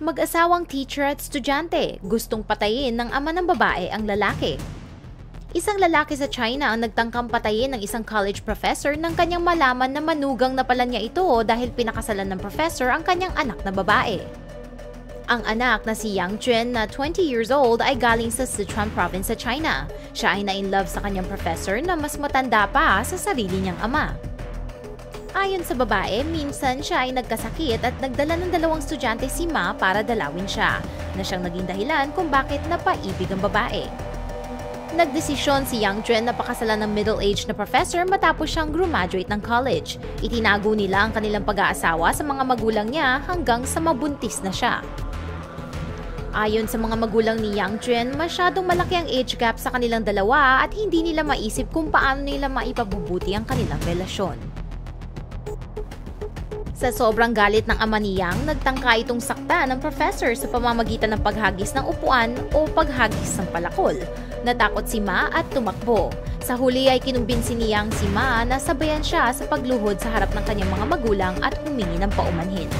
Mag-asawang teacher at estudyante, gustong patayin ng ama ng babae ang lalaki. Isang lalaki sa China ang nagtangkang patayin ng isang college professor nang kanyang malaman na manugang na pala niya ito dahil pinakasalan ng professor ang kanyang anak na babae. Ang anak na si Yang Jun na 20 years old ay galing sa Sichuan province sa China. Siya ay na-in love sa kanyang professor na mas matanda pa sa sarili niyang ama. Ayon sa babae, minsan siya ay nagkasakit at nagdala ng dalawang estudyante si Ma para dalawin siya, na siyang naging dahilan kung bakit napaibig ang babae. Nagdesisyon si Yang Jun na pakasalan ng middle-aged na professor matapos siyang graduate ng college. Itinago nila ang kanilang pag-aasawa sa mga magulang niya hanggang sa mabuntis na siya. Ayon sa mga magulang ni Yang Jun, masyadong malaki ang age gap sa kanilang dalawa at hindi nila maisip kung paano nila maipabubuti ang kanilang relasyon. Sa sobrang galit ng ama ni nagtangka itong sakta ng professor sa pamamagitan ng paghagis ng upuan o paghagis ng palakol. Natakot si Ma at tumakbo. Sa huli ay kinumbinsi ni si Ma na sabayan siya sa pagluhod sa harap ng kanyang mga magulang at humingi ng paumanhin.